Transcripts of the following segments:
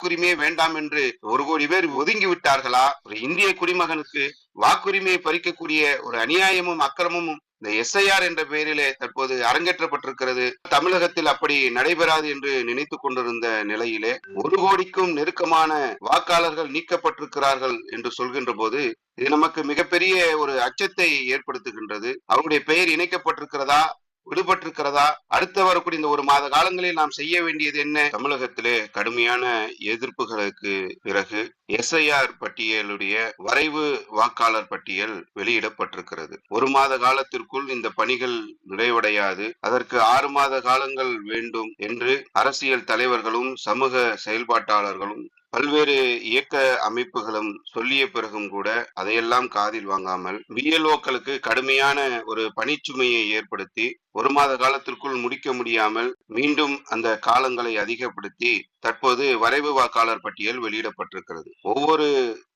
வாக்குரிமையே வேண்டாம் என்று ஒரு கோடி பேர் ஒதுங்கி விட்டார்களா? ஒரு இந்திய குடிமகனுக்கு வாக்குரிமையை பறிக்கக்கூடிய ஒரு அநியாயமும் அக்கிரமமும் இந்த எஸ்ஐஆர் என்ற பெயரிலே தற்போது அரங்கேற்றப்பட்டிருக்கிறது. தமிழகத்தில் அப்படி நடைபெறாது என்று நினைத்து கொண்டிருந்த நிலையிலே ஒரு கோடிக்கும் நெருக்கமான வாக்காளர்கள் நீக்கப்பட்டிருக்கிறார்கள் என்று சொல்கின்ற போது இது நமக்கு மிகப்பெரிய ஒரு அச்சத்தை ஏற்படுத்துகின்றது. அவருடைய பெயர் இணைக்கப்பட்டிருக்கிறதா? விடுபட்டிருக்கிறதா? அடுத்த வரக்கூடிய இந்த ஒரு மாத காலங்களில் நாம் செய்ய வேண்டியது என்ன? தமிழகத்திலே கடுமையான எதிர்ப்புகளுக்கு பிறகு எஸ்ஐஆர் பட்டியலுடைய வரைவு வாக்காளர் பட்டியல் வெளியிடப்பட்டிருக்கிறது. ஒரு மாத காலத்திற்குள் இந்த பணிகள் நிறைவடையாது. அதற்கு ஆறு மாத காலங்கள் வேண்டும் என்று அரசியல் தலைவர்களும் சமூக செயல்பாட்டாளர்களும் பல்வேறு இயக்க அமைப்புகளும் சொல்லிய பிறகும் கூட அதையெல்லாம் காதில் வாங்காமல் பிஎல்ஓக்களுக்கு கடுமையான ஒரு பணிச்சுமையை ஏற்படுத்தி ஒரு மாத காலத்திற்குள் முடிக்க முடியாமல் மீண்டும் அந்த காலங்களை அதிகப்படுத்தி தற்போது வரைவு வாக்காளர் பட்டியல் வெளியிடப்பட்டிருக்கிறது. ஒவ்வொரு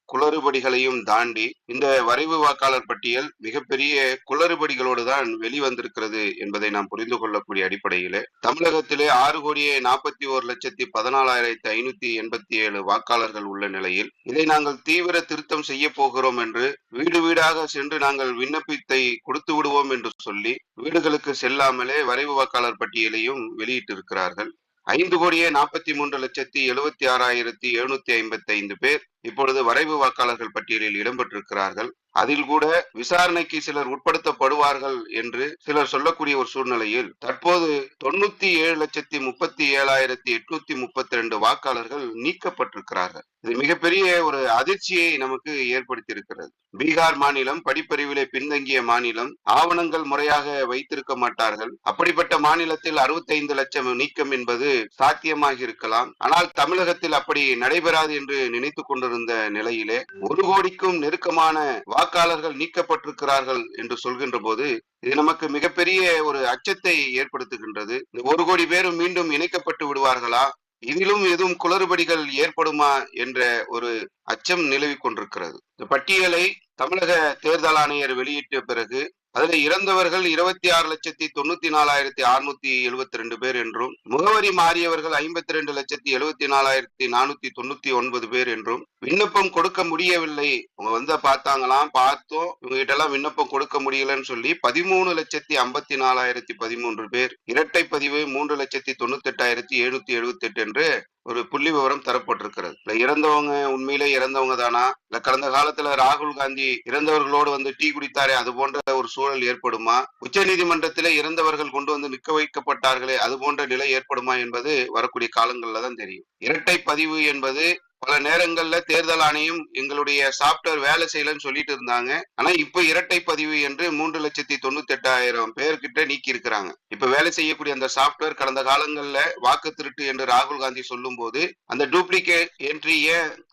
குளறுபடிகளையும் தாண்டி இந்த வரைவு வாக்காளர் பட்டியல் மிகப்பெரிய குளறுபடிகளோடு தான் வெளிவந்திருக்கிறது என்பதை நாம் புரிந்து கொள்ளக்கூடிய அடிப்படையிலே தமிழகத்திலே ஆறு கோடியே நாற்பத்தி ஒரு லட்சத்தி பதினாலாயிரத்தி ஐநூத்தி எண்பத்தி ஏழு வாக்காளர்கள் உள்ள நிலையில் இதை நாங்கள் தீவிர திருத்தம் செய்ய போகிறோம் என்று வீடு வீடாக சென்று நாங்கள் விண்ணப்பத்தை கொடுத்து விடுவோம் என்று சொல்லி வீடுகளுக்கு செல்லாமலே வரைவு வாக்காளர் பட்டியலையும் வெளியிட்டிருக்கிறார்கள். ஐந்து கோடியே நாற்பத்தி மூன்று லட்சத்தி எழுபத்தி ஆறாயிரத்தி எழுநூத்தி ஐம்பத்தி ஐந்து பேர் இப்பொழுது வரைவு வாக்காளர்கள் பட்டியலில் இடம்பெற்றிருக்கிறார்கள். அதில் கூட விசாரணைக்கு சிலர் உட்படுத்தப்படுவார்கள் என்று சிலர் சொல்லக்கூடிய ஒரு சூழ்நிலையில் தற்போது தொண்ணூத்தி ஏழு லட்சத்தி முப்பத்தி ஏழாயிரத்தி எட்நூத்தி முப்பத்தி ரெண்டு வாக்காளர்கள் நீக்கப்பட்டிருக்கிறார்கள். இது மிகப்பெரிய ஒரு அதிர்ச்சியை நமக்கு ஏற்படுத்தியிருக்கிறது. பீகார் மாநிலம் படிப்பறிவிலே பின்தங்கிய மாநிலம் ஆவணங்கள் முறையாக வைத்திருக்க மாட்டார்கள். அப்படிப்பட்ட மாநிலத்தில் அறுபத்தைந்து லட்சம் நீக்கம் என்பது சாத்தியமாக இருக்கலாம் ஆனால் தமிழகத்தில் அப்படி நடைபெறாது என்று நினைத்துக் கொண்டிருந்த நிலையிலே ஒரு கோடிக்கும் நெருக்கமான வாக்காளர்கள் நீக்கப்பட்டிருக்கிறார்கள் என்று சொல்கின்ற போது இது நமக்கு மிகப்பெரிய ஒரு அச்சத்தை ஏற்படுத்துகின்றது. இந்த ஒரு கோடி பேரும் மீண்டும் இணைக்கப்பட்டு விடுவார்களா? இதிலும் எதுவும் குளறுபடிகள் ஏற்படுமா என்ற ஒரு அச்சம் நிலவி கொண்டிருக்கிறது. இந்த பட்டியலை தமிழக தேர்தல் ஆணையர் வெளியிட்ட பிறகு அதுல இறந்தவர்கள் இருபத்தி ஆறு லட்சத்தி தொண்ணூத்தி நாலாயிரத்தி அறுநூத்தி எழுபத்தி ரெண்டு பேர் என்றும் முகவரி மாறியவர்கள் ஐம்பத்தி ரெண்டு லட்சத்தி எழுபத்தி நாலாயிரத்தி நானூத்தி தொண்ணூத்தி ஒன்பது பேர் என்றும் விண்ணப்பம் கொடுக்க முடியவில்லை. அவங்க வந்து பார்த்தாங்களாம் பார்த்தோம். இவங்க கிட்ட எல்லாம் விண்ணப்பம் கொடுக்க முடியலன்னு சொல்லி பதிமூணு லட்சத்தி ஐம்பத்தி நாலாயிரத்தி பதிமூன்று பேர். இரட்டை பதிவு மூன்று லட்சத்தி தொண்ணூத்தி எட்டாயிரத்தி எழுநூத்தி எழுபத்தி எட்டு என்று ஒரு புள்ளி விவரம் தரப்பட்டிருக்கிறது. இல்ல இறந்தவங்க உண்மையிலே இறந்தவங்க தானா? இல்ல கடந்த காலத்துல ராகுல் காந்தி இறந்தவர்களோடு வந்து டீ குடித்தாரே அது போன்ற ஒரு சூழல் ஏற்படுமா? உச்ச நீதிமன்றத்தில இறந்தவர்கள் கொண்டு வந்து நிக்க வைக்கப்பட்டார்களே அது போன்ற நிலை ஏற்படுமா என்பது வரக்கூடிய காலங்கள்ல தான் தெரியும். இரட்டை பதிவு என்பது பல நேரங்கள்ல தேர்தல் ஆணையம் எங்களுடைய சாப்ட்வேர் வேலை செய்யலன்னு சொல்லிட்டு இருந்தாங்க. ஆனா இப்ப இரட்டை பதிவு என்று மூன்று லட்சத்தி தொண்ணூத்தி எட்டாயிரம் பேர்கிட்ட நீக்கி இருக்கிறாங்க. இப்ப வேலை செய்யக்கூடிய அந்த சாப்ட்வேர் கடந்த காலங்கள்ல வாக்கு திருட்டு என்று ராகுல் காந்தி சொல்லும் போது அந்த டூப்ளிகேட் என்ட்ரி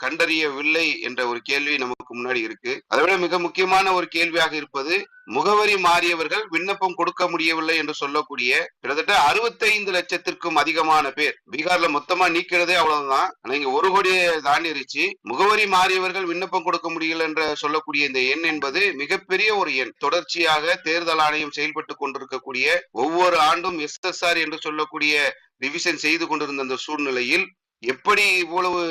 கண்டறியவில்லை என்ற ஒரு கேள்வி நமக்கு முன்னாடி இருக்கு. அதை விட மிக முக்கியமான ஒரு கேள்வியாக இருப்பது முகவரி மாறியவர்கள் விண்ணப்பம் கொடுக்க முடியவில்லை என்று சொல்லக்கூடிய கிட்டத்தட்ட அறுபத்தைந்து லட்சத்திற்கும் அதிகமான பேர். பீகார்ல மொத்தமா நீக்கிறதே அவ்வளவுதான். ஆனா இங்க ஒரு கோடியை தாண்டிருச்சு. முகவரி மாறியவர்கள் விண்ணப்பம் கொடுக்க முடியல என்ற சொல்லக்கூடிய இந்த எண் என்பது மிகப்பெரிய ஒரு எண். தொடர்ச்சியாக தேர்தல் ஆணையம் செயல்பட்டு கொண்டிருக்கக்கூடிய ஒவ்வொரு ஆண்டும் எஸ்எஸ்ஆர் என்று சொல்லக்கூடிய ரிவிஷன் செய்து கொண்டிருந்த அந்த சூழ்நிலையில் எப்படி இவ்வளவு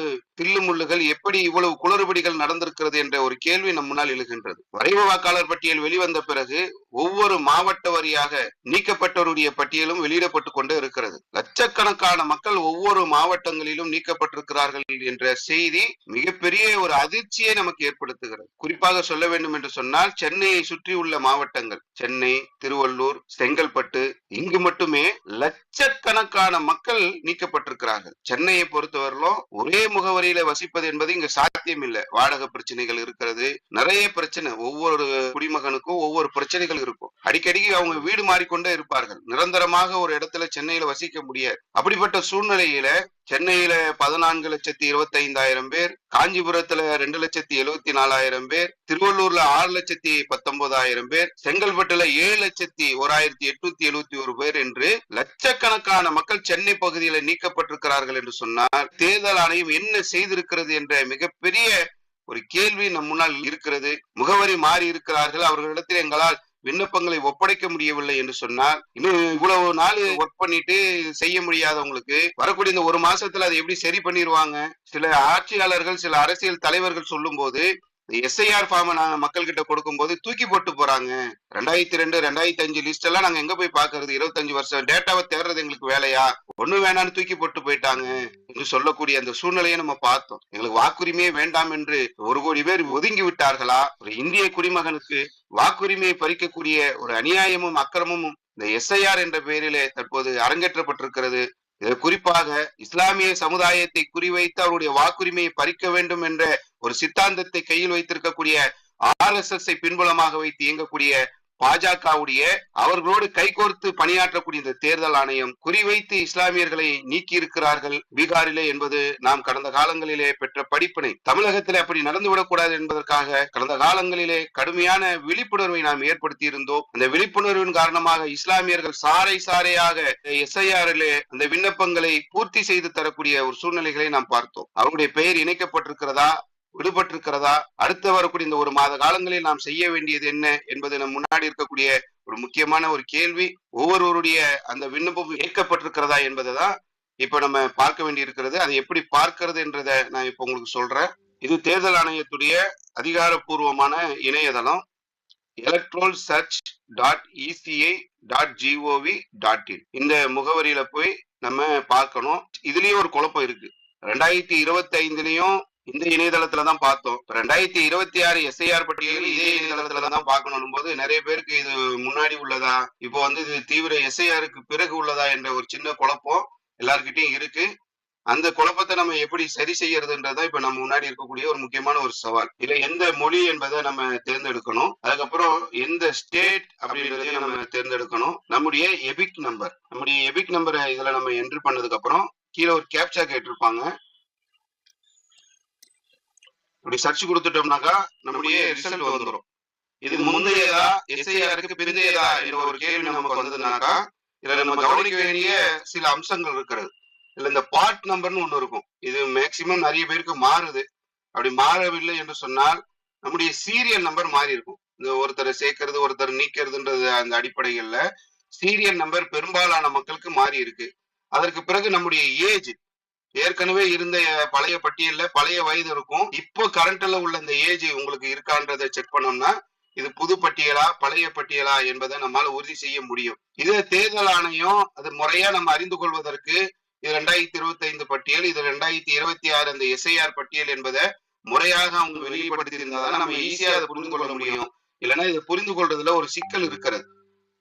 தில்லு முள்ளுகள் எப்படி இவ்வளவு குளறுபடிகள் நடந்திருக்கிறது என்ற ஒரு கேள்வி நம் முன்னால் எழுகின்றது. வரைவு வாக்காளர் பட்டியல் வெளிவந்த பிறகு ஒவ்வொரு மாவட்ட வரியாக நீக்கப்பட்டவருடைய பட்டியலும் வெளியிடப்பட்டு கொண்டே இருக்கிறது. லட்சக்கணக்கான மக்கள் ஒவ்வொரு மாவட்டங்களிலும் நீக்கப்பட்டிருக்கிறார்கள் என்ற செய்தி மிகப்பெரிய ஒரு அதிர்ச்சியை நமக்கு ஏற்படுத்துகிறது. குறிப்பாக சொல்ல வேண்டும் என்று சொன்னால் சென்னையை சுற்றியுள்ள மாவட்டங்கள் சென்னை திருவள்ளூர் செங்கல்பட்டு இங்கு மட்டுமே லட்சக்கணக்கான மக்கள் நீக்கப்பட்டிருக்கிறார்கள். சென்னையை பொறுத்தவரையிலும் ஒரே முகவரி முகவரியில வசிப்பது என்பது இங்க சாத்தியம் இல்லை வாடகை பிரச்சனைகள் இருக்கிறது. நிறைய பிரச்சனை. ஒவ்வொரு குடிமகனுக்கும் ஒவ்வொரு பிரச்சனைகள் இருக்கும். அடிக்கடி அவங்க வீடு மாறிக்கொண்டே இருப்பார்கள். நிரந்தரமாக ஒரு இடத்துல சென்னையில வசிக்க முடியாது. அப்படிப்பட்ட சூழ்நிலையில சென்னையில பதினான்கு லட்சத்தி இருபத்தி ஐந்தாயிரம் பேர் காஞ்சிபுரத்துல ரெண்டு லட்சத்தி எழுபத்தி நாலாயிரம் பேர் திருவள்ளூர்ல ஆறு லட்சத்தி பத்தொன்பதாயிரம் பேர் செங்கல்பட்டுல ஏழு லட்சத்தி ஓராயிரத்தி எட்நூத்தி எழுபத்தி ஒரு பேர் என்று லட்சக்கணக்கான மக்கள் சென்னை பகுதியில நீக்கப்பட்டிருக்கிறார்கள் என்று சொன்னால் தேர்தல் ஆணையம் என்ன செய்திருக்கிறது என்ற மிகப்பெரிய ஒரு கேள்வி நம் முன்னால் இருக்கிறது. முகவரி மாறி இருக்கிறார்கள். அவர்களிடத்தில் எங்களால் விண்ணப்பங்களை ஒப்படைக்க முடியவில்லை என்று சொன்னால் இன்னும் இவ்வளவு நாள் ஒர்க் பண்ணிட்டு செய்ய முடியாதவங்களுக்கு வரக்கூடிய இந்த ஒரு மாசத்துல அதை எப்படி சரி பண்ணிடுவாங்க சில ஆட்சியாளர்கள் சில அரசியல் தலைவர்கள் சொல்லும் போது எஸ்ஐஆர் ஃபார்மை நாங்க மக்கள் கிட்ட கொடுக்கும்போது தூக்கி போட்டு போறாங்க. ரெண்டாயிரத்தி ரெண்டு ரெண்டாயிரத்தி அஞ்சு லிஸ்ட் எல்லாம் நாங்க எங்க போய் பாக்குறது? இருபத்தஞ்சு வருஷம் டேட்டாவை தேடுறது எங்களுக்கு வேலையா? ஒண்ணு வேணாம்னு தூக்கி போட்டு போயிட்டாங்க என்று சொல்லக்கூடிய அந்த சூழ்நிலையை நம்ம பார்த்தோம். எங்களுக்கு வாக்குரிமையே வேண்டாம் என்று ஒரு கோடி பேர் ஒதுங்கி விட்டார்களா? ஒரு இந்திய குடிமகனுக்கு வாக்குரிமையை பறிக்கக்கூடிய ஒரு அநியாயமும் அக்கிரமும் இந்த எஸ்ஐஆர் என்ற பெயரிலே தற்போது அரங்கேற்றப்பட்டிருக்கிறது. இது குறிப்பாக இஸ்லாமிய சமுதாயத்தை குறிவைத்து அவருடைய வாக்குரிமையை பறிக்க வேண்டும் என்ற ஒரு சித்தாந்தத்தை கையில் வைத்திருக்கக்கூடிய ஆர் எஸ் எஸ் பின்புலமாக வைத்து இயங்கக்கூடிய பாஜகவுடைய அவர்களோடு கைகோர்த்து பணியாற்றக்கூடிய இந்த தேர்தல் ஆணையம் குறிவைத்து இஸ்லாமியர்களை நீக்கி இருக்கிறார்கள் பீகாரிலே என்பது நாம் கடந்த காலங்களிலே பெற்ற படிப்பினை. தமிழகத்தில் அப்படி நடந்துவிடக்கூடாது என்பதற்காக கடந்த காலங்களிலே கடுமையான விழிப்புணர்வை நாம் ஏற்படுத்தி இருந்தோம் அந்த விழிப்புணர்வின் காரணமாக இஸ்லாமியர்கள் சாறை சாறையாக எஸ்ஐஆரிலே அந்த விண்ணப்பங்களை பூர்த்தி செய்து தரக்கூடிய ஒரு சூழ்நிலைகளை நாம் பார்த்தோம். அவருடைய பெயர் இணைக்கப்பட்டிருக்கிறதா? விடுபட்டிருக்கிறதா? அடுத்து வரக்கூடிய இந்த ஒரு மாத காலங்களில் நாம் செய்ய வேண்டியது என்ன என்பது நம் முன்னாடி இருக்கக்கூடிய ஒரு முக்கியமான ஒரு கேள்வி. ஒவ்வொருவருடைய அந்த விண்ணப்பம் ஏற்கப்பட்டிருக்கிறதா என்பதை தான் இப்ப நம்ம பார்க்க வேண்டி இருக்கிறது அதை எப்படி பார்க்கிறது என்றதை நான் இப்ப உங்களுக்கு சொல்றேன். இது தேர்தல் ஆணையத்துடைய அதிகாரப்பூர்வமான இணையதளம் electoral search dot ECI dot GOV dot in இந்த முகவரியில போய் நம்ம பார்க்கணும். இதுலயும் ஒரு குழப்பம் இருக்கு. ரெண்டாயிரத்தி இருபத்தி ஐந்துலயும் இந்த இணையதளத்துல தான் பார்த்தோம். ரெண்டாயிரத்தி இருபத்தி ஆறு எஸ்ஐஆர் பட்டியல் இதே இணையதளத்துல தான் பார்க்கணும் போது நிறைய பேருக்கு இது முன்னாடி உள்ளதா இப்போ வந்து இது தீவிர எஸ்ஐஆருக்கு பிறகு உள்ளதா என்ற ஒரு சின்ன குழப்பம் எல்லாருக்கிட்டையும் இருக்கு. அந்த குழப்பத்தை நம்ம எப்படி சரி செய்யறதுன்றதா இப்ப நம்ம முன்னாடி இருக்கக்கூடிய ஒரு முக்கியமான ஒரு சவால். இல்ல எந்த மொழி என்பதை நம்ம தேர்ந்தெடுக்கணும். அதுக்கப்புறம் எந்த ஸ்டேட் அப்படின்றதையும் நம்ம தேர்ந்தெடுக்கணும். நம்முடைய எபிக் நம்பர் நம்முடைய எபிக் நம்பரை இதுல நம்ம என்ட்ரி பண்ணதுக்கு அப்புறம் கீழே ஒரு கேப்சா கேட்டிருப்பாங்க. இப்படி சர்ச் கொடுத்துட்டோம்னாக்கா நம்முடைய ரிசல்ட் வந்துடும் இது முந்தையதா? எஸ்ஐஆருக்கு பிந்தையதா? என்ற ஒரு கேள்வி நமக்கு வந்ததுனாக்கா இதுல நம்ம கவனிக்க வேண்டிய சில அம்சங்கள் இருக்கிறது. இதுல இந்த பார்ட் நம்பர்னு ஒண்ணு இருக்கும். இது மேக்சிமம் நிறைய பேருக்கு மாறுது. அப்படி மாறவில்லை என்று சொன்னால் நம்முடைய சீரியல் நம்பர் மாறி இருக்கும். இந்த ஒருத்தரை சேர்க்கறது ஒருத்தர் நீக்கிறதுன்றது அந்த அடிப்படைகள்ல சீரியல் நம்பர் பெரும்பாலான மக்களுக்கு மாறி இருக்கு. அதற்கு பிறகு நம்முடைய ஏஜ் ஏற்கனவே இருந்த பழைய பட்டியல்ல பழைய வயது இருக்கும். இப்போ கரண்ட்ல உள்ள இந்த ஏஜ் உங்களுக்கு இருக்கான்றதை செக் பண்ணோம்னா இது புது பட்டியலா பழைய பட்டியலா என்பதை நம்மால உறுதி செய்ய முடியும். இது தேர்தல் ஆணையம் அது முறையா நம்ம அறிந்து கொள்வதற்கு இது ரெண்டாயிரத்தி இருபத்தி ஐந்து பட்டியல் இது ரெண்டாயிரத்தி இருபத்தி ஆறு அந்த எஸ்ஐஆர் பட்டியல் என்பதை முறையாக அவங்க வெளிப்படுத்தி இருந்தாதான் நம்ம ஈஸியா அதை புரிந்து கொள்ள முடியும். இல்லைன்னா இதை புரிந்து கொள்றதுல ஒரு சிக்கல் இருக்கிறது.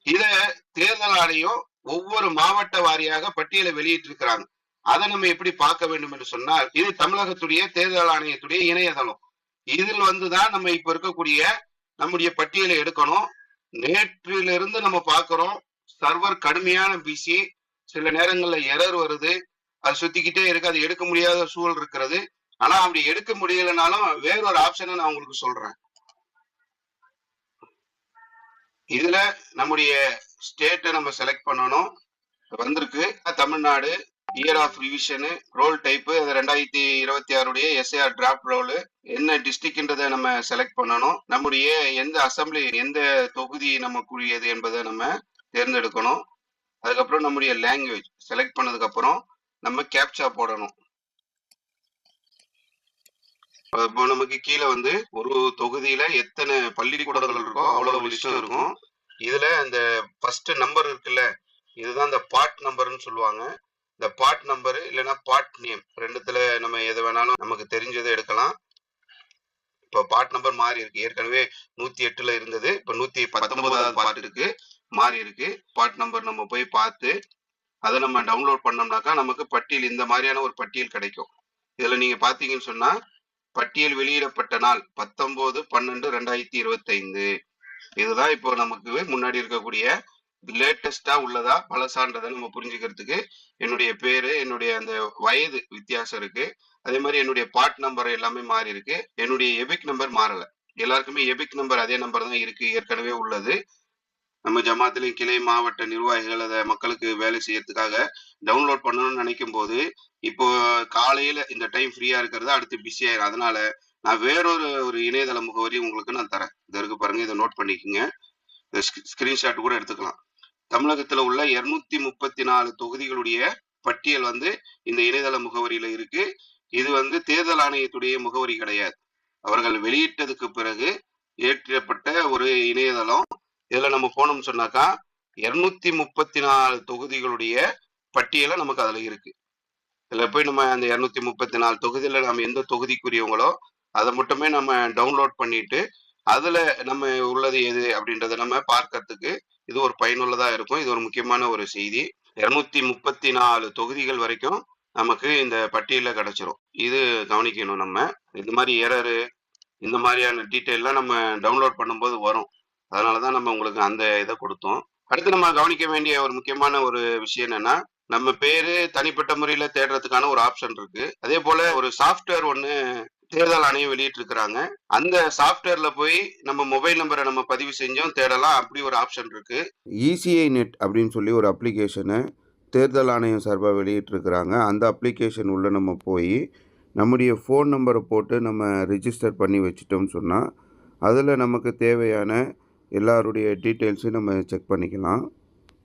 இத தேர்தல் ஆணையம் ஒவ்வொரு மாவட்ட வாரியாக பட்டியலை வெளியிட்டிருக்கிறாங்க. அதை நம்ம எப்படி பார்க்க வேண்டும் என்று சொன்னால் இது தமிழகத்துடைய தேர்தல் ஆணையத்துடைய இணையதளம். இதில் வந்துதான் நம்ம இப்ப இருக்கக்கூடிய நம்முடைய பட்டியலை எடுக்கணும். நேற்றிலிருந்து நம்ம பார்க்கிறோம் சர்வர் கடுமையான பிசி சில நேரங்கள்ல எரர் வருது. அது சுத்திக்கிட்டே இருக்கு அது எடுக்க முடியாத சூழல் இருக்கிறது. ஆனா அப்படி எடுக்க முடியலனாலும் வேறொரு ஆப்ஷனை நான் உங்களுக்கு சொல்றேன். இதுல நம்முடைய ஸ்டேட்டை நம்ம செலக்ட் பண்ணணும். வந்திருக்கு Tamil Nadu. Year of revision roll type அது ரெண்டாயிரத்தி இருபத்தி ஆறுடைய எஸ்ஏஆர் டிராஃப்ட் ரோலு என்ன டிஸ்ட்ரிக்ட்ன்றதை நம்ம செலக்ட் பண்ணணும். நம்முடைய எந்த அசம்பிளி எந்த தொகுதி நமக்குரியது என்பதை நம்ம தேர்ந்தெடுக்கணும். அதுக்கப்புறம் நம்முடைய லாங்குவேஜ் செலக்ட் பண்ணதுக்கு அப்புறம் நம்ம கேப்சா போடணும். இப்போ நமக்கு கீழே வந்து ஒரு தொகுதியில எத்தனை பள்ளிக்கூடங்கள் இருக்கோ அவ்வளவு லிஸ்டும் இருக்கும். இதுல அந்த ஃபர்ஸ்ட் நம்பர் இருக்குல்ல இதுதான் அந்த பார்ட் நம்பர்னு சொல்லுவாங்க. இந்த பார்ட் நம்பர் இல்லைன்னா பார்ட் நேம் ரெண்டுத்துல நம்ம எது வேணாலும் நமக்கு தெரிஞ்சதை எடுக்கலாம். இப்போ பார்ட் நம்பர் மாறி இருக்கு. ஏற்கனவே நூத்தி எட்டுல இருந்தது. இப்போ நூத்தி பத்தொன்பதாவது பார்ட் இருக்கு. மாறி இருக்கு. பார்ட் நம்பர் நம்ம போய் பார்த்து அதை நம்ம டவுன்லோட் பண்ணோம்னாக்கா நமக்கு பட்டியல் இந்த மாதிரியான ஒரு பட்டியல் கிடைக்கும். இதுல நீங்க பாத்தீங்கன்னு சொன்னா பட்டியல் வெளியிடப்பட்ட நாள் பத்தொன்பது பன்னெண்டு ரெண்டாயிரத்தி இருபத்தி ஐந்து இதுதான் இப்போ நமக்கு முன்னாடி இருக்கக்கூடிய லேட்டஸ்டா உள்ளதா? பழசான்றதை நம்ம புரிஞ்சுக்கிறதுக்கு என்னுடைய பேரு என்னுடைய அந்த வயது வித்தியாசம் இருக்கு. அதே மாதிரி என்னுடைய பார்ட் நம்பர் எல்லாமே மாறி இருக்கு. என்னுடைய எபிக் நம்பர் மாறல. எல்லாருக்குமே எபிக் நம்பர் அதே நம்பர் தான் இருக்கு ஏற்கனவே உள்ளது. நம்ம ஜமாத்திலையும் கிளை மாவட்ட நிர்வாகிகள் அதை மக்களுக்கு வேலை செய்யறதுக்காக டவுன்லோட் பண்ணணும்னு நினைக்கும் போது இப்போ காலையில இந்த டைம் ஃப்ரீயா இருக்கிறது? அடுத்து பிஸி ஆயிரும். அதனால நான் வேறொரு ஒரு இணையதள முகவரி உங்களுக்கு நான் தரேன். இதற்கு இருக்கு பாருங்க. இதை நோட் பண்ணிக்கோங்க. ஸ்கிரீன்ஷாட் கூட எடுத்துக்கலாம். தமிழகத்துல உள்ள இருநூத்தி முப்பத்தி நாலு தொகுதிகளுடைய பட்டியல் வந்து இந்த இணையதள முகவரியில இருக்கு. இது வந்து தேர்தல் ஆணையத்துடைய முகவரி கிடையாது. அவர்கள் வெளியிட்டதுக்கு பிறகு ஏற்றப்பட்ட ஒரு இணையதளம். இதுல நம்ம போனோம்னு சொன்னாக்கா இருநூத்தி முப்பத்தி நாலு தொகுதிகளுடைய பட்டியலை நமக்கு அதுல இருக்கு. இதுல போய் நம்ம அந்த இருநூத்தி முப்பத்தி நாலு தொகுதியில நம்ம எந்த தொகுதிக்குரியவங்களோ அதை மட்டுமே நம்ம டவுன்லோட் பண்ணிட்டு அதுல நம்ம உள்ளது எது அப்படின்றத நம்ம பார்க்கறதுக்கு இது ஒரு பயனுள்ளதா இருக்கும். இது ஒரு முக்கியமான ஒரு செய்தி. இருநூத்தி முப்பத்தி நாலு தொகுதிகள் வரைக்கும் நமக்கு இந்த பட்டியலில் கிடைச்சிரும். இது கவனிக்கணும் நம்ம. இந்த மாதிரி எரரு இந்த மாதிரியான டீட்டெயில்லாம் நம்ம டவுன்லோட் பண்ணும்போது வரும். அதனாலதான் நம்ம உங்களுக்கு அந்த இதை கொடுத்தோம். அடுத்து நம்ம கவனிக்க வேண்டிய ஒரு முக்கியமான ஒரு விஷயம் என்னன்னா நம்ம பேரு தனிப்பட்ட முறையில தேடுறதுக்கான ஒரு ஆப்ஷன் இருக்கு. அதே போல ஒரு சாஃப்ட்வேர் ஒன்று தேர்தல் ஆணையம் வெளியிட்டு இருக்கிறாங்க அந்த சாஃப்ட்வேர்ல போய் நம்ம மொபைல் நம்பரை நம்ம பதிவு செஞ்சோம் தேடலாம் அப்படி ஒரு ஆப்ஷன் இருக்கு. இசிஐ நெட் அப்படின்னு சொல்லி ஒரு அப்ளிகேஷனை தேர்தல் ஆணையம் சார்பாக வெளியிட்டிருக்கிறாங்க. அந்த அப்ளிகேஷன் உள்ளே நம்ம போய் நம்முடைய ஃபோன் நம்பரை போட்டு நம்ம ரிஜிஸ்டர் பண்ணி வச்சிட்டோம்னு சொன்னால் அதில் நமக்கு தேவையான எல்லாருடைய டீட்டெயில்ஸையும் நம்ம செக் பண்ணிக்கலாம்.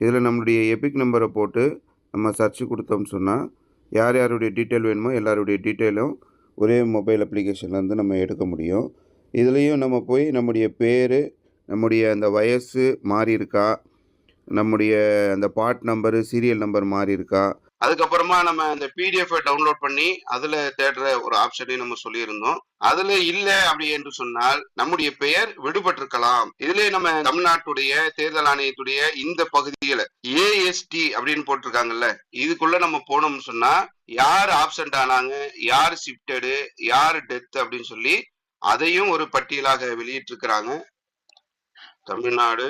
இதில் நம்மளுடைய எபிக் நம்பரை போட்டு நம்ம சர்ச் கொடுத்தோம்னு சொன்னால் யார் யாருடைய டீட்டெயில் வேணுமோ எல்லாருடைய டீட்டெயிலும் ஒரே மொபைல் அப்ளிகேஷன்லேருந்து நம்ம எடுக்க முடியும். இதுலேயும் நம்ம போய் நம்முடைய பேர் நம்முடைய அந்த வயசு மாறி இருக்கா? நம்முடைய அந்த பார்ட் நம்பரு சீரியல் நம்பர் மாறி இருக்கா? அதுக்கப்புறமா நம்ம அந்த பிடிஎஃப் டவுன்லோட் பண்ணி அதுல தேடுற ஒரு ஆப்ஷனையும் நம்ம சொல்லியிருந்தோம். அதுல இல்ல அப்படி என்று சொன்னால் நம்முடைய பெயர் விடுபட்டிருக்கலாம். இதுல நம்ம தமிழ்நாட்டுடைய தேர்தல் ஆணையத்துடைய இந்த பகுதியில ஏஎஸ்டி அப்படின்னு போட்டிருக்காங்கல்ல இதுக்குள்ள நம்ம போனோம்னு சொன்னா யார் ஆப்சென்ட் ஆனாங்க யார் ஷிஃப்டடு யார் டெத் அப்படின்னு சொல்லி அதையும் ஒரு பட்டியலாக வெளியிட்டிருக்கிறாங்க. Tamil Nadu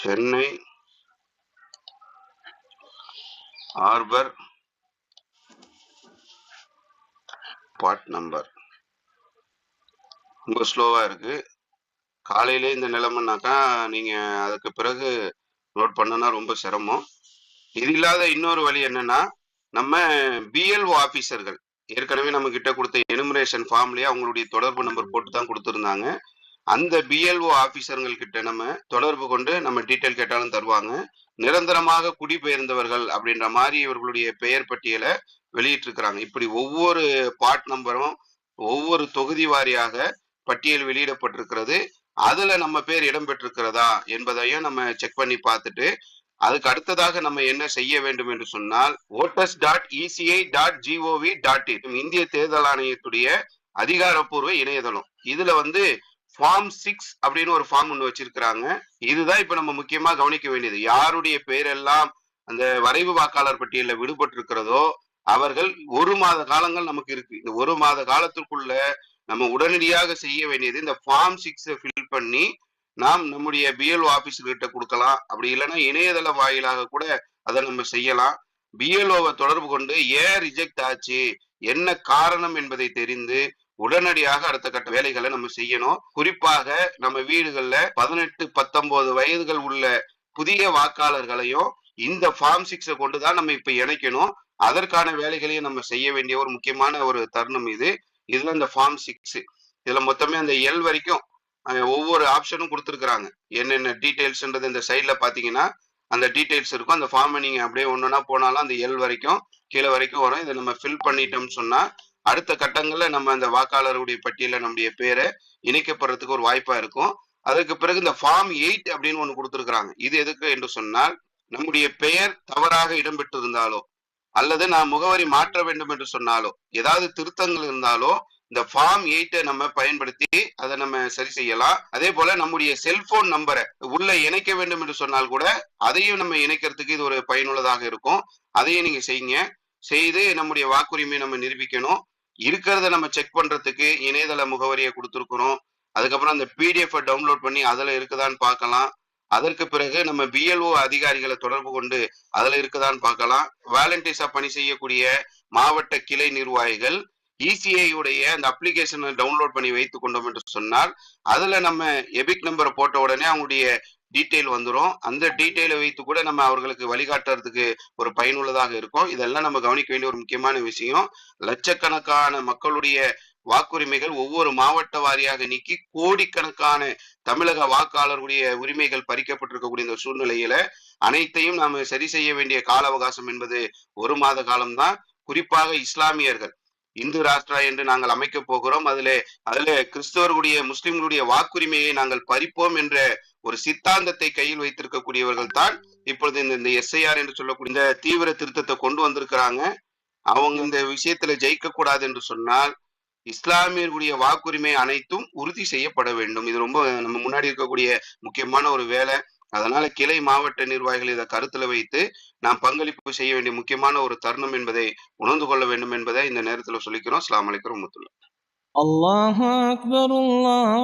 Chennai harbour part number ரொம்ப ஸ்லோவா இருக்கு. காலையிலே இந்த நிலைமைனாக்கா நீங்க அதுக்கு பிறகு நோட் பண்ணனா ரொம்ப சிரமம். இது இல்லாத இன்னொரு வழி என்னன்னா நம்ம பிஎல்ஓ ஆபீசர்கள் ஏற்கனவே நம்ம கிட்ட கொடுத்த எனுமரேஷன் ஃபார்ம்லயே அவங்களுடைய தொடர்பு நம்பர் போட்டு தான் கொடுத்துருந்தாங்க. அந்த பிஎல்ஓ ஆபீசர்கள் கிட்ட நம்ம தொடர்பு கொண்டு நம்ம டீட்டெயில் கேட்டாலும் தருவாங்க. நிரந்தரமாக குடிபெயர்ந்தவர்கள் அப்படின்ற மாதிரி இவர்களுடைய பெயர் பட்டியலை வெளியிட்டிருக்கிறாங்க. இப்படி ஒவ்வொரு பார்ட் நம்பரும் ஒவ்வொரு தொகுதி வாரியாக பட்டியல் வெளியிடப்பட்டிருக்கிறது. அதுல நம்ம பேர் இடம்பெற்றிருக்கிறதா என்பதையும் நம்ம செக் பண்ணி பார்த்துட்டு அதுக்கு அடுத்ததாக நம்ம என்ன செய்ய வேண்டும் என்று சொன்னால் voters dot ECI dot GOV dot in இந்திய தேர்தல் ஆணையத்துடைய அதிகாரப்பூர்வ இணையதளம். இதுல வந்து ஃபார்ம் சிக்ஸ் அப்படின்னு ஒரு ஃபார்ம் ஒன்று வச்சிருக்கிறாங்க. இதுதான் இப்ப நம்ம முக்கியமா கவனிக்க வேண்டியது. யாருடைய பேரெல்லாம் அந்த வரைவு வாக்காளர் பட்டியலில் விடுபட்டு இருக்கிறதோ அவர்கள் ஒரு மாத காலங்கள் நமக்கு இருக்கு. இந்த ஒரு மாத காலத்திற்குள்ள நம்ம உடனடியாக செய்ய வேண்டியது இந்த ஃபார்ம் சிக்ஸை ஃபில் பண்ணி நாம் நம்முடைய பிஎல்ஓ ஆபீஸ்கிட்ட கொடுக்கலாம். அப்படி இல்லைன்னா இணையதள வாயிலாக கூட அதை நம்ம செய்யலாம். பிஎல்ஓவை தொடர்பு கொண்டு ஏன் ரிஜெக்ட் ஆச்சு என்ன காரணம் என்பதை தெரிந்து உடனடியாக அடுத்த கட்ட வேலைகளை நம்ம செய்யணும். குறிப்பாக நம்ம வீடுகள்ல பதினெட்டு பத்தொன்பது வயதுகள் உள்ள புதிய வாக்காளர்களையும் இந்த ஃபார்ம் சிக்ஸை கொண்டுதான் நம்ம இப்ப இணைக்கணும். அதற்கான வேலைகளையும் நம்ம செய்ய வேண்டிய ஒரு முக்கியமான ஒரு தருணம் இது. இதுல இந்த ஃபார்ம் சிக்ஸ் இதுல மொத்தமே அந்த எல் வரைக்கும் ஒவ்வொரு ஆப்ஷனும் கொடுத்துருக்குறாங்க. என்னென்ன டீட்டெயில்ஸ்ன்றது இந்த சைட்ல பாத்தீங்கன்னா அந்த டீட்டெயில்ஸ் இருக்கும். அந்த ஃபார்மை நீங்க அப்படியே ஒன்னொன்னா போனாலும் அந்த எல் வரைக்கும் கீழே வரைக்கும் வரும். இதை நம்ம ஃபில் பண்ணிட்டோம்னு சொன்னா அடுத்த கட்டங்கள்ல நம்ம அந்த வாக்காளருடைய பட்டியல நம்முடைய பேரை இணைக்கப்படுறதுக்கு ஒரு வாய்ப்பா இருக்கும். அதற்கு பிறகு இந்த ஃபார்ம் எயிட் அப்படின்னு ஒன்று கொடுத்துருக்குறாங்க. இது எதுக்கு என்று சொன்னால் நம்முடைய பெயர் தவறாக இடம்பெற்றிருந்தாலோ அல்லது நான் முகவரி மாற்ற வேண்டும் என்று சொன்னாலோ ஏதாவது திருத்தங்கள் இருந்தாலோ இந்த ஃபார்ம் எயிட்டை நம்ம பயன்படுத்தி அதை நம்ம சரி செய்யலாம். அதே போல நம்முடைய செல்போன் நம்பரை உள்ள இணைக்க வேண்டும் என்று சொன்னால் கூட அதையும் நம்ம இணைக்கிறதுக்கு இது ஒரு பயனுள்ளதாக இருக்கும். அதையும் நீங்க செய்யுங்க. செய்து நம்முடைய வாக்குரிமையை நம்ம நிரூபிக்கணும். இருக்கிறத நம்ம செக் பண்றதுக்கு இணையதள முகவரியை கொடுத்துருக்குறோம். அதுக்கப்புறம் அந்த பிடிஎஃப் டவுன்லோட் பண்ணி அதுல இருக்குதான்னு பார்க்கலாம். அதற்கு பிறகு நம்ம பிஎல்ஓ அதிகாரிகளை தொடர்பு கொண்டு அதுல இருக்குதான்னு பார்க்கலாம். வாலண்டியர்ஸா பணி செய்யக்கூடிய மாவட்ட கிளை நிர்வாகிகள் இசிஐ உடைய அந்த அப்ளிகேஷனை டவுன்லோட் பண்ணி வைத்துக் கொண்டோம் என்று சொன்னால் அதுல நம்ம எபிக் நம்பரை போட்ட உடனே அவங்களுடைய டீட்டெயில் வந்துடும் அந்த டீட்டெயிலை வைத்து கூட நம்ம அவர்களுக்கு வழிகாட்டுறதுக்கு ஒரு பயனுள்ளதாக இருக்கும். இதெல்லாம் நம்ம கவனிக்க வேண்டிய ஒரு முக்கியமான விஷயம். லட்சக்கணக்கான மக்களுடைய வாக்குரிமைகள் ஒவ்வொரு மாவட்ட வாரியாக நீக்கி கோடிக்கணக்கான தமிழக வாக்காளர்களுடைய உரிமைகள் பறிக்கப்பட்டிருக்கக்கூடிய இந்த சூழ்நிலையில அனைத்தையும் நாம சரி செய்ய வேண்டிய கால அவகாசம் என்பது ஒரு மாத காலம்தான். குறிப்பாக இஸ்லாமியர்கள். இந்து ராஷ்டிரா என்று நாங்கள் அமைக்க போகிறோம். அதுல அதுல கிறிஸ்தவர்களுடைய முஸ்லிம்களுடைய வாக்குரிமையை நாங்கள் பறிப்போம் என்ற ஒரு சித்தாந்தத்தை கையில் வைத்திருக்கக்கூடியவர்கள் தான் இப்பொழுது இந்த- இந்த எஸ்ஐஆர் என்று சொல்லக்கூடிய இந்த தீவிர திருத்தத்தை கொண்டு வந்திருக்கிறாங்க. அவங்க இந்த விஷயத்துல ஜெயிக்க கூடாது என்று சொன்னால் இஸ்லாமியர்களுடைய வாக்குரிமை அனைத்தும் உறுதி செய்யப்பட வேண்டும். இது ரொம்ப நம்ம முன்னாடி இருக்கக்கூடிய முக்கியமான ஒரு வேலை. அதனால கிளை மாவட்ட நிர்வாகிகள் இதை கருத்துல வைத்து நாம் பங்களிப்பு செய்ய வேண்டிய முக்கியமான ஒரு தருணம் என்பதை உணர்ந்து கொள்ள வேண்டும் என்பதை இந்த நேரத்தில் சொல்லிக்கிறோம். அஸ்லாம் அலைக்கும் ரஹமத்துல்லா அல்லாஹ் அக்பர் அல்லாஹ்